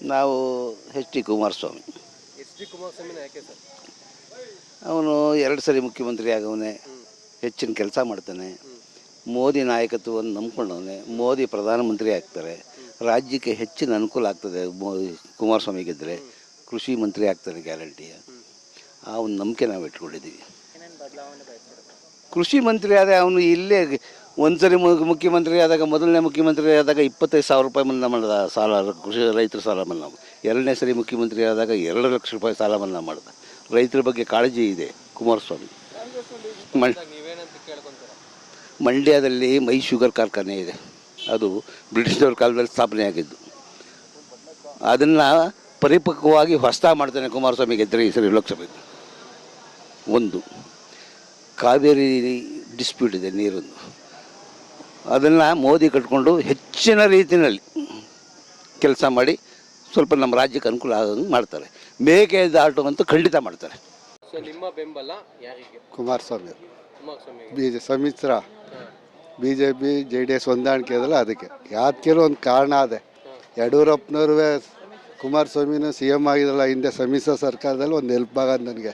ನಾವು H D Kumaraswamy. H D ಕುಮಾರಸ್ವಾಮಿನ ಯಾಕೆ sir? ಅವನು ಎರಡು ಸರಿ ಮುಖ್ಯಮಂತ್ರಿ ಆಗವನೇ ಹೆಚ್ಚಿನ ಕೆಲಸ ಮಾಡ್ತಾನೆ. ಮೋದಿ ನಾಯಕತ್ವವನ್ನು ನಂಬ್ಕೊಂಡವನೆ ಮೋದಿ ಪ್ರಧಾನಮಂತ್ರಿ ಆಗ್ತಾರೆ. ರಾಜ್ಯಕ್ಕೆ ಹೆಚ್ಚಿನ ಅನುಕೂಲ ಆಗ್ತದೆ ಮೋದಿ ಕುಮಾರಸ್ವಾಮಿ ಗೆದ್ದರೆ ಕೃಷಿ ಮಂತ್ರಿ ಆಗ್ತಾನೆ ಗ್ಯಾರಂಟಿಯ ಆ ಒಂದು ನಂಬಿಕೆ ನಾವು ಇಟ್ಕೊಂಡಿದ್ದೀವಿ ಕೃಷಿ ಮಂತ್ರಿ ಆದರೆ ಅವನು ಇಲ್ಲೇ ಒಂದು ಸರಿ ಮುಖ್ಯಮಂತ್ರಿ ಆದಾಗ, ಮೊದಲನೇ ಮುಖ್ಯಮಂತ್ರಿ ಆದಾಗ ಇಪ್ಪತ್ತೈದು ಸಾವಿರ ರೂಪಾಯಿ ಮನ್ನಾ ಮಾಡಿದ ಸಾಲ, ಕೃಷಿ ರೈತರ ಸಾಲ ಮನ್ನಾ ಎರಡನೇ ಸರಿ ಮುಖ್ಯಮಂತ್ರಿ ಆದಾಗ ಎರಡು ಲಕ್ಷ ರೂಪಾಯಿ ಸಾಲ ಮನ್ನಾ ಮಾಡಿದ. ರೈತರ ಬಗ್ಗೆ ಕಾಳಜಿ ಇದೆ, ಕುಮಾರಸ್ವಾಮಿ. ಮಂಡ್ಯದಲ್ಲಿ ಮೈ ಶುಗರ್ ಕಾರ್ಖಾನೆ ಇದೆ. ಅದು ಬ್ರಿಟಿಷರ ಕಾಲದಲ್ಲಿ ಸ್ಥಾಪನೆ ಆಗಿದ್ದು. ಅದನ್ನು ಪರಿಪಕ್ವವಾಗಿ ಹೊಸ್ತಾ ಮಾಡ್ತಾನೆ ಕುಮಾರಸ್ವಾಮಿ ಗೆದ್ದರೆ ಈ ಸರಿ ಲೋಕಸಭೆ ಒಂದು. ಕಾವೇರಿ ಡಿಸ್ಪ್ಯೂಟ್ ಇದೆ ನೀರನ್ನು ಅದನ್ನು ಮೋದಿ ಕಟ್ಕೊಂಡು ಹೆಚ್ಚಿನ ರೀತಿಯಲ್ಲಿ ಕೆಲಸ ಮಾಡಿ ಸ್ವಲ್ಪ ನಮ್ಮ ರಾಜ್ಯಕ್ಕೆ ಅನುಕೂಲ ಆಗೋದನ್ನು ಮಾಡ್ತಾರೆ. ಮೇಕೆ ಅಂತ ಖಂಡಿತ ಮಾಡ್ತಾರೆ. ಸೊ ನಿಮ್ಮ ಬೆಂಬಲ ಯಾರಿಗೆ? ಕುಮಾರಸ್ವಾಮಿ. ಬಿ ಜೆ ಸಮಿತ್ರ B J P J D S ಹೊಂದಾಣಿಕೆ ಅದಲ್ಲ ಅದಕ್ಕೆ. ಯಾವ್ದಕ್ಕೆಲ್ಲ ಒಂದು ಕಾರಣ ಅದೇ. ಯಡಿಯೂರಪ್ಪನವ್ರೇ ಕುಮಾರಸ್ವಾಮಿನೂ ಸಿ ಎಂ ಆಗಿದ್ರಲ್ಲ ಹಿಂದೆ ಸಮ್ಮಿಶ್ರ ಸರ್ಕಾರದಲ್ಲಿ ಒಂದು ಹೆಲ್ಪ್ ಆಗೋದು ನನಗೆ.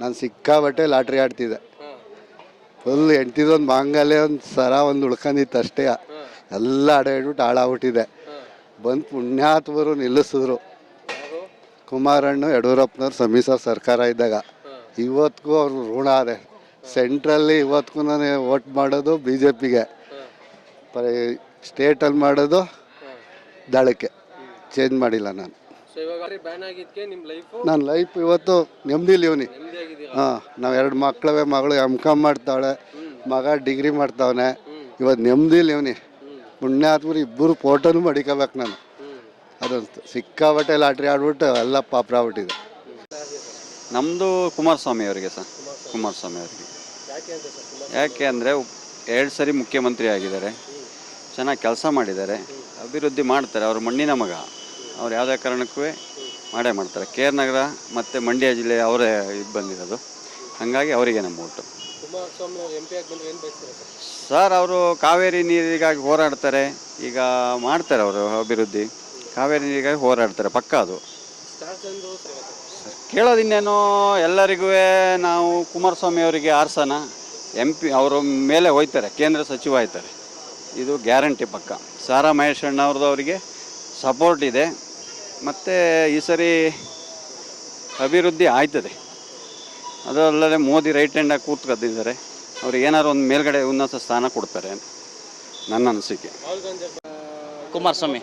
ನಾನು ಸಿಕ್ಕಾಬಟ್ಟೆ ಲಾಟ್ರಿ ಆಡ್ತಿದ್ದೆ. ಫುಲ್ ಎಂಟಿದೊಂದು ಮಾಂಗಲ್ಯ ಒಂದು ಸರ ಒಂದು ಉಳ್ಕೊಂಡಿತ್ತು ಅಷ್ಟೇ. ಎಲ್ಲ ಅಡ ಹಿಡ್ಬಿಟ್ಟು ಹಾಳಾಗ್ಬಿಟ್ಟಿದೆ ಬಂದು ಪುಣ್ಯಾತ್ಮರು ನಿಲ್ಲಿಸಿದ್ರು. ಕುಮಾರಣ್ಣು ಕುಮಾರಣ್ಣ ಯಡಿಯೂರಪ್ಪನವ್ರು ಸಮ್ಮಿಶ್ರ ಸರ್ಕಾರ ಇದ್ದಾಗ. ಇವತ್ತಿಗೂ ಅವ್ರು ಋಣ ಅದೇ. ಸೆಂಟ್ರಲ್ಲಿ ಇವತ್ತಿಗೂ ನಾನು ವೋಟ್ ಮಾಡೋದು ಬಿ ಜೆ ಪಿಗೆ ಸ್ಟೇಟಲ್ಲಿ ಮಾಡೋದು ದಳಕ್ಕೆ. ಚೇಂಜ್ ಮಾಡಿಲ್ಲ ನಾನು. ಲೈಫು ನನ್ನ ಲೈಫ್ ಇವತ್ತು ನೆಮ್ಮದಿಲಿ ಇವನಿ ಹಾಂ ನಾವು ಎರಡು ಮಕ್ಕಳವೆ ಮಗಳು ಎಂ ಕಾಮ್ ಮಾಡ್ತಾವಳೆ ಮಗ ಡಿಗ್ರಿ ಮಾಡ್ತಾವನೆ. ಇವತ್ತು ನೆಮ್ಮದಿಲಿ ಇವನಿ ಆದ್ಮೇಲೆ ಇಬ್ಬರು ಫೋಟೋನು ಮಡಿಕೋಬೇಕು ನಾನು. ಅದೊಂದು ಸಿಕ್ಕಾಬಟ್ಟೆ ಲಾಟ್ರಿ ಆಡ್ಬಿಟ್ಟು ಎಲ್ಲ ಪಾಪ್ರ ಆಗ್ಬಿಟ್ಟಿದೆ. ನಮ್ಮದು ಕುಮಾರಸ್ವಾಮಿ ಅವರಿಗೆ ಸರ್. ಕುಮಾರಸ್ವಾಮಿ. ಅವರಿಗೆ. ಯಾಕೆ ಅಂದ್ರೆ ಸರ್ ಯಾಕೆ ಅಂದರೆ ಎರಡು ಸರಿ ಮುಖ್ಯಮಂತ್ರಿ ಆಗಿದ್ದಾರೆ. ಚೆನ್ನಾಗಿ ಕೆಲಸ ಮಾಡಿದ್ದಾರೆ. ಅಭಿವೃದ್ಧಿ ಮಾಡ್ತಾರೆ. ಅವ್ರ ಮಣ್ಣಿನ ಮಗ. ಅವ್ರು ಯಾವುದೇ ಕಾರಣಕ್ಕೂ ಮಾಡೇ ಮಾಡ್ತಾರೆ. ಕೆ ಆರ್ ನಗರ ಮತ್ತು ಮಂಡ್ಯ ಜಿಲ್ಲೆ ಅವರೇ ಇದು ಬಂದಿರೋದು. ಹಾಗಾಗಿ ಅವರಿಗೆ ನಮ್ಮ ಓಟು. ಸರ್? ಅವರು ಕಾವೇರಿ ನೀರಿಗಾಗಿ ಹೋರಾಡ್ತಾರೆ. ಈಗ ಮಾಡ್ತಾರೆ ಅವರು ಅಭಿವೃದ್ಧಿ. ಕಾವೇರಿ ನೀರಿಗಾಗಿ ಹೋರಾಡ್ತಾರೆ ಪಕ್ಕ ಅದು. ಕೇಳೋದು ಇನ್ನೇನು ಕೇಳೋದಿನ್ನೇನು ಎಲ್ಲರಿಗೂ ನಾವು ಕುಮಾರಸ್ವಾಮಿ ಅವರಿಗೆ ಆರ್ಸನ. ಎಂ ಪಿ ಅವರ ಮೇಲೆ ಹೋಯ್ತಾರೆ ಕೇಂದ್ರ ಸಚಿವ ಆಯ್ತಾರೆ. ಇದು ಗ್ಯಾರಂಟಿ ಪಕ್ಕ. ಸಾರಾ ಮಹೇಶಣ್ಣ ಅವ್ರದ್ದು ಅವರಿಗೆ ಸಪೋರ್ಟ್ ಇದೆ. ಮತ್ತು ಈ ಸರಿ ಅಭಿವೃದ್ಧಿ ಆಯ್ತದೆ. ಅದಲ್ಲದೆ ಮೋದಿ ರೈಟ್ ಹ್ಯಾಂಡಾಗಿ ಕೂತ್ಕೊಂಡಿದ್ದಾರೆ ಅವ್ರಿಗೆ ಏನಾದ್ರು ಒಂದು ಮೇಲ್ಗಡೆ ಉನ್ನತ ಸ್ಥಾನ ಕೊಡ್ತಾರೆ ನನ್ನ ಅನಿಸಿಕೆ. ಕುಮಾರಸ್ವಾಮಿ.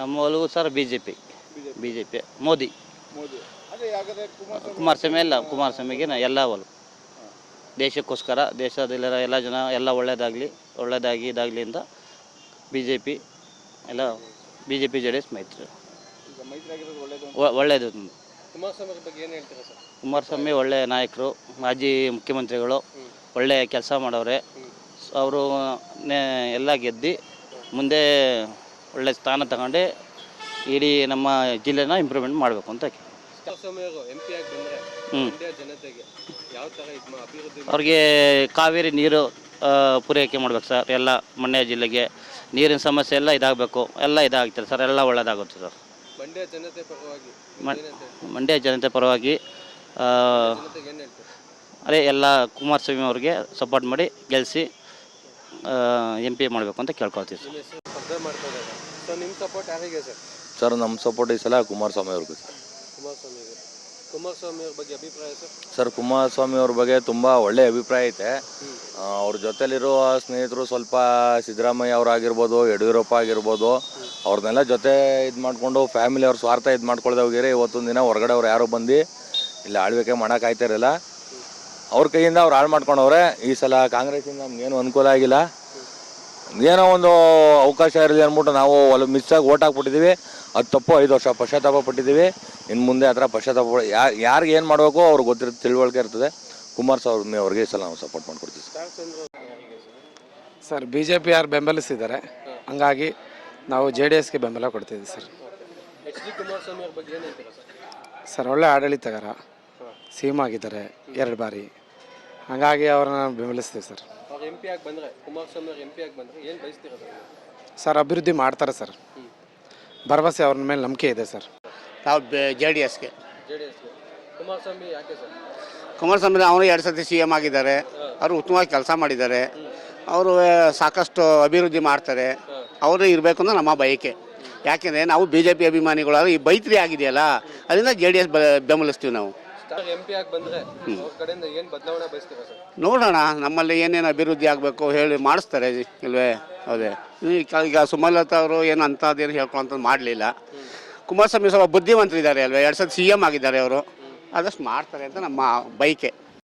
ನಮ್ಮ ಒಲವು sir B J P B J P Modi. Kumaraswamy ಎಲ್ಲ ಕುಮಾರಸ್ವಾಮಿಗೆ ಎಲ್ಲ ಒಲವು. ದೇಶಕ್ಕೋಸ್ಕರ ದೇಶದಲ್ಲಿರೋ ಎಲ್ಲ ಜನ ಎಲ್ಲ ಒಳ್ಳೆಯದಾಗ್ಲಿ ಒಳ್ಳೆಯದಾಗಿ ಇದಾಗಲಿ ಅಂತ ಬಿ ಜೆ ಪಿ ಎಲ್ಲ B J P J D S ಮೈತ್ರಿ ಈಗ ಒಳ್ಳೇದು ಒ- ಒಳ್ಳೇದು ಕುಮಾರಸ್ವಾಮಿ ಅವ್ರ ಬಗ್ಗೆ ಏನು ಹೇಳ್ತೀರಾ ಸರ್? ಕುಮಾರಸ್ವಾಮಿ ಒಳ್ಳೆ ನಾಯಕರು ಮಾಜಿ ಮುಖ್ಯಮಂತ್ರಿಗಳು ಒಳ್ಳೆ ಕೆಲಸ ಮಾಡೋರೆ ಅವರು ಎಲ್ಲ ಗೆದ್ದು ಮುಂದೆ ಒಳ್ಳೆ ಸ್ಥಾನ ತಗೊಂಡು ಇಡೀ ನಮ್ಮ ಜಿಲ್ಲೆನ ಇಂಪ್ರೂವ್ಮೆಂಟ್ ಮಾಡಬೇಕು ಅಂತ ಕುಮಾರಸ್ವಾಮಿ ಅವರು ಎಂ ಪಿ ಆಗಿ ಬಂದ್ರೆ ಹ್ಮ್. ಮಂಡ್ಯ ಜನತೆಗೆ ಯಾವ ಥರ ಇದು ಮಾ- ಅಭಿವೃದ್ಧಿ ಅವ್ರಿಗೆ ಕಾವೇರಿ ನೀರು ಆ, ಪೂರೈಕೆ ಮಾಡ್ಬೇಕು ಸರ್ ಎಲ್ಲ ಮಂಡ್ಯ ಜಿಲ್ಲೆಗೆ. ನೀರಿನ ಸಮಸ್ಯೆ ಎಲ್ಲ ಇದಾಗಬೇಕು ಎಲ್ಲ ಇದಾಗ್ತದೆ ಸರ್ ಎಲ್ಲ ಒಳ್ಳೆಯದಾಗುತ್ತೆ ಸರ್. ಮಂಡ್ಯ ಜನತೆ ಪರವಾಗಿ? ಮಂಡ್ಯ ಜನತೆ ಪರವಾಗಿ ಆ, ಅದೇ ಎಲ್ಲ ಕುಮಾರಸ್ವಾಮಿ ಅವ್ರಿಗೆ ಸಪೋರ್ಟ್ ಮಾಡಿ ಗೆಲ್ಲಿಸಿ ಎಂ ಪಿ ಮಾಡಬೇಕು ಅಂತ ಕೇಳ್ಕೊಳ್ತೀವಿ ಸರ್. ನಿಮ್ಮ ಸ್ಪರ್ಧೆ ಮಾಡ್ತಾ ಇದ್ದಾರೆ. ಸೊ ನಿಮ್ಮ ಸಪೋರ್ಟ್ ಯಾರಿಗೆ ಸರ್? ಸರ್ ನಮ್ಮ ಸಪೋರ್ಟ್ ಈ ಸಲ ಕುಮಾರಸ್ವಾಮಿ ಅವ್ರಿಗೆ ಸರ್. ಕುಮಾರಸ್ವಾಮಿಗೆ ಅಭಿಪ್ರಾಯ ಸರ್, ಕುಮಾರಸ್ವಾಮಿ ಅವ್ರ ಬಗ್ಗೆ ತುಂಬ ಒಳ್ಳೆ ಅಭಿಪ್ರಾಯ ಐತೆ. ಅವ್ರ ಜೊತೆಲಿರೋ ಸ್ನೇಹಿತರು ಸ್ವಲ್ಪ ಸಿದ್ದರಾಮಯ್ಯ ಅವರಾಗಿರ್ಬೋದು ಯಡಿಯೂರಪ್ಪ ಆಗಿರ್ಬೋದು ಅವ್ರನ್ನೆಲ್ಲ ಜೊತೆ ಇದು ಮಾಡಿಕೊಂಡು ಫ್ಯಾಮಿಲಿ ಅವ್ರ ಸ್ವಾರ್ಥ ಇದು ಮಾಡ್ಕೊಳ್ದೆ ಹೋಗಿರಿ ಇವತ್ತೊಂದು ದಿನ ಹೊರಗಡೆ ಅವ್ರು ಯಾರು ಬಂದು ಇಲ್ಲಿ ಆಳ್ವಿಕೆ ಮಾಡೋಕ್ಕಾಯ್ತಾ ಇರಲ್ಲ. ಅವ್ರ ಕೈಯಿಂದ ಅವ್ರು ಹಾಳು ಮಾಡ್ಕೊಂಡವ್ರೆ. ಈ ಸಲ ಕಾಂಗ್ರೆಸ್ಸಿಂದ ನಮ್ಗೇನು ಅನುಕೂಲ ಆಗಿಲ್ಲ. ಏನೋ ಒಂದು ಅವಕಾಶ ಇರಲಿ ಅಂದ್ಬಿಟ್ಟು ನಾವು ಮಿಸ್ ಆಗಿ ಓಟ್ ಹಾಕ್ಬಿಟ್ಟಿದ್ದೀವಿ. ಅದು ತಪ್ಪು, ಐದು ವರ್ಷ ಪಶ್ಚಾತ್ತಾಪ ಪಟ್ಟಿದ್ದೀವಿ. ಇನ್ನು ಮುಂದೆ ಆ ಥರ ಪಶ್ಚಾತ್ತಾಪ ಯಾರು ಯಾರಿಗೆ ಏನು ಮಾಡಬೇಕು ಅವ್ರಿಗೆ ಗೊತ್ತಿರೋ ತಿಳುವಳಿಕೆ ಇರ್ತದೆ. ಕುಮಾರಸ್ವಾಮಿ ಅವ್ರಿಗೆ ಸಲ ನಾವು ಸಪೋರ್ಟ್ ಮಾಡಿಕೊಡ್ತೀವಿ ಸರ್. ಸರ್ ಬಿ ಜೆ ಪಿ ಯಾರು ಬೆಂಬಲಿಸಿದ್ದಾರೆ, ಹಂಗಾಗಿ ನಾವು ಜೆ ಡಿ ಎಸ್ಗೆ ಬೆಂಬಲ ಕೊಡ್ತಿದ್ದೀವಿ ಸರ್. ಸರ್, ಒಳ್ಳೆ ಆಡಳಿತಗಾರ ಸಿ ಎಂ ಆಗಿದ್ದಾರೆ, ಎರಡು ಬಾರಿ. ಹಾಗಾಗಿ ಅವ್ರನ್ನ ಬೆಂಬಲಿಸ್ತೀವಿ ಸರ್. ಅವ್ರ ಅವ್ರು ಎಂ ಪಿ ಆಗಿ ಬಂದರೆ ಕುಮಾರಸ್ವಾಮಿ ಅವ್ರು ಎಂ ಪಿ ಆಗಿ ಬಂದರೆ ಏನು ಬಯಸ್ತೀರಾ ಸರ್? ಸರ್ ಅಭಿವೃದ್ಧಿ ಮಾಡ್ತಾರೆ ಸರ್. ಭರವಸೆ ಅವ್ರ ಮೇಲೆ ನಂಬಿಕೆ ಇದೆ ಸರ್. ನಾವು ಜೆ ಡಿ ಎಸ್ಗೆ ಜೆ ಡಿ ಎಸ್ಗೆ ಕುಮಾರಸ್ವಾಮಿ ಯಾಕೆ ಸರ್? ಕುಮಾರಸ್ವಾಮಿ ಅವರು ಎರಡು ಸತಿ ಸಿ ಎಂ ಆಗಿದ್ದಾರೆ. ಅವರು ಉತ್ತಮವಾಗಿ ಕೆಲಸ ಮಾಡಿದ್ದಾರೆ. ಅವರು ಸಾಕಷ್ಟು ಅಭಿವೃದ್ಧಿ ಮಾಡ್ತಾರೆ. ಅವರು ಇರಬೇಕು ಅಂದ್ರೆ ನಮ್ಮ ಬಯಕೆ. ಯಾಕೆಂದರೆ ನಾವು ಬಿ ಜೆ ಪಿ ಅಭಿಮಾನಿಗಳು ಈ ಬೈತ್ರಿ ಆಗಿದೆಯಲ್ಲ ಅದರಿಂದ ಜೆ ಡಿ ಎಸ್ ಬೆಂಬಲಿಸ್ತೀವಿ ನಾವು. ನೋಡೋಣ ನಮ್ಮಲ್ಲಿ ಏನೇನು ಅಭಿವೃದ್ಧಿ ಆಗಬೇಕು ಹೇಳಿ ಮಾಡಿಸ್ತಾರೆ ಇಲ್ವೇ? ಹೌದೇ ಈಗ- ಸುಮಲತಾ ಅವರು ಏನು ಅಂಥದ್ದೇನು ಹೇಳ್ಕೊಂತ ಮಾಡಲಿಲ್ಲ. ಕುಮಾರಸ್ವಾಮಿ ಸ್ವಲ್ಪ ಬುದ್ಧಿವಂತರಿದ್ದಾರೆ ಅಲ್ವೇ? ಎರಡು ಸತಿ ಸಿ ಎಂ ಆಗಿದ್ದಾರೆ ಅವರು. ಆದಷ್ಟು ಮಾಡ್ತಾರೆ ಅಂತ ನಮ್ಮ ಬೈಕೆ